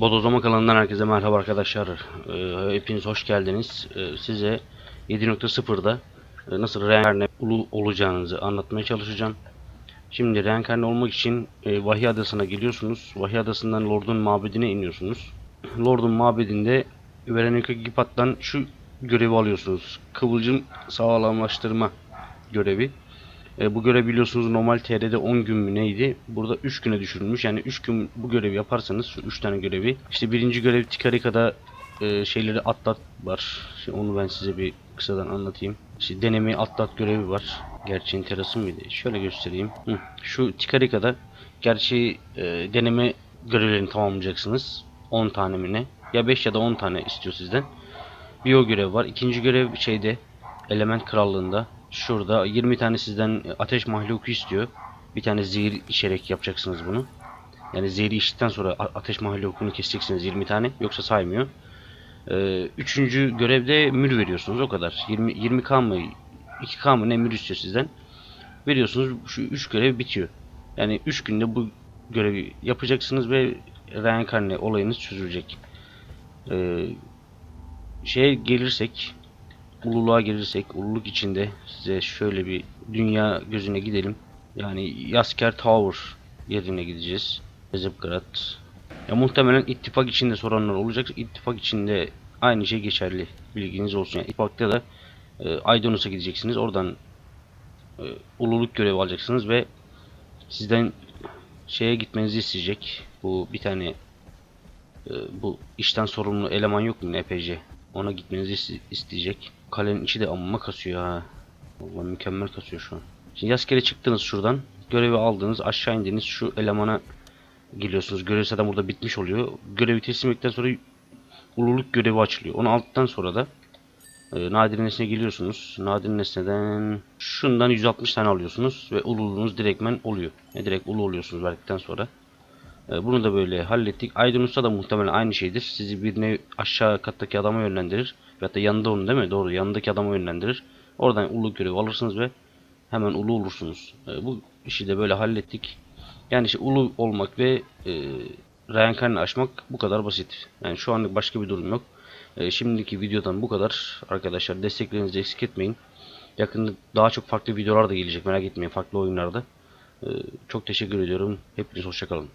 Bodozlama kanalından herkese merhaba arkadaşlar. Ee, hepiniz hoş geldiniz. Ee, size 7.0'da e, nasıl reenkarne olacağınızı anlatmaya çalışacağım. Şimdi reenkarne olmak için e, Vahiy Adası'na geliyorsunuz. Vahiy Adası'ndan Lord'un mabedine iniyorsunuz. Lord'un mabedinde Veronica Gipat'tan şu görevi alıyorsunuz. Kıvılcım sağlamlaştırma görevi. E, bu görev biliyorsunuz normal TR'de 10 gün mü neydi? Burada 3 güne düşürülmüş. Yani 3 gün bu görevi yaparsanız şu 3 tane görevi. İşte birinci görev Tikarika'da e, şeyleri atlat var. Şimdi onu ben size bir kısadan anlatayım. İşte denemeyi atlat görevi var. Gerçi enteresan mıydı? Şöyle göstereyim. Hı. Şu Tikarika'da gerçi e, deneme görevlerini tamamlayacaksınız. 10 tane mi ne? Ya 5 ya da 10 tane istiyor sizden. Bir o görev var. İkinci görev şeyde Element Krallığında. Şurada 20 tane sizden ateş mahluku istiyor. Bir tane zehir içerek yapacaksınız bunu. Yani zehri içtikten sonra ateş mahlukunu keseceksiniz 20 tane. Yoksa saymıyor. Ee, üçüncü görevde mür veriyorsunuz o kadar. 20 20k mı 2k mı ne mür istiyor sizden. Veriyorsunuz şu 3 görev bitiyor. Yani 3 günde bu görevi yapacaksınız ve reenkarne olayınız çözülecek. Ee, şeye gelirsek ululuğa gelirsek ululuk içinde size şöyle bir dünya gözüne gidelim. Yani Yasker Tower yerine gideceğiz. Zıpkırat. Ya muhtemelen ittifak içinde soranlar olacak. İttifak içinde aynı şey geçerli. Bilginiz olsun. Yani ittifakta da e, Aydonus'a gideceksiniz. Oradan e, ululuk görevi alacaksınız ve sizden şeye gitmenizi isteyecek. Bu bir tane e, bu işten sorumlu eleman yok mu NPC? Ona gitmenizi iste- isteyecek. Kalenin içi de amma kasıyor ha. Vallahi mükemmel kasıyor şu an. Şimdi askere çıktınız şuradan. Görevi aldınız. Aşağı indiniz. Şu elemana geliyorsunuz. Görev zaten burada bitmiş oluyor. Görevi teslim ettikten sonra ululuk görevi açılıyor. Onu aldıktan sonra da e, nadir nesne geliyorsunuz. Nadir nesneden şundan 160 tane alıyorsunuz ve ululuğunuz direktmen oluyor. Yani direkt ulu oluyorsunuz verdikten sonra. E, Bunu da böyle hallettik. Aydınus'ta da muhtemelen aynı şeydir. Sizi birine aşağı kattaki adama yönlendirir. Veyahut da yanında onun değil mi? Doğru. Yanındaki adama yönlendirir. Oradan ulu görevi alırsınız ve hemen ulu olursunuz. E, Bu işi de böyle hallettik. Yani işte ulu olmak ve e, reenkarne aşmak bu kadar basit. Yani şu anlık başka bir durum yok. E, şimdiki videodan bu kadar. Arkadaşlar desteklerinizi eksik etmeyin. Yakında daha çok farklı videolar da gelecek merak etmeyin farklı oyunlarda. E, çok teşekkür ediyorum. Hepiniz hoşçakalın.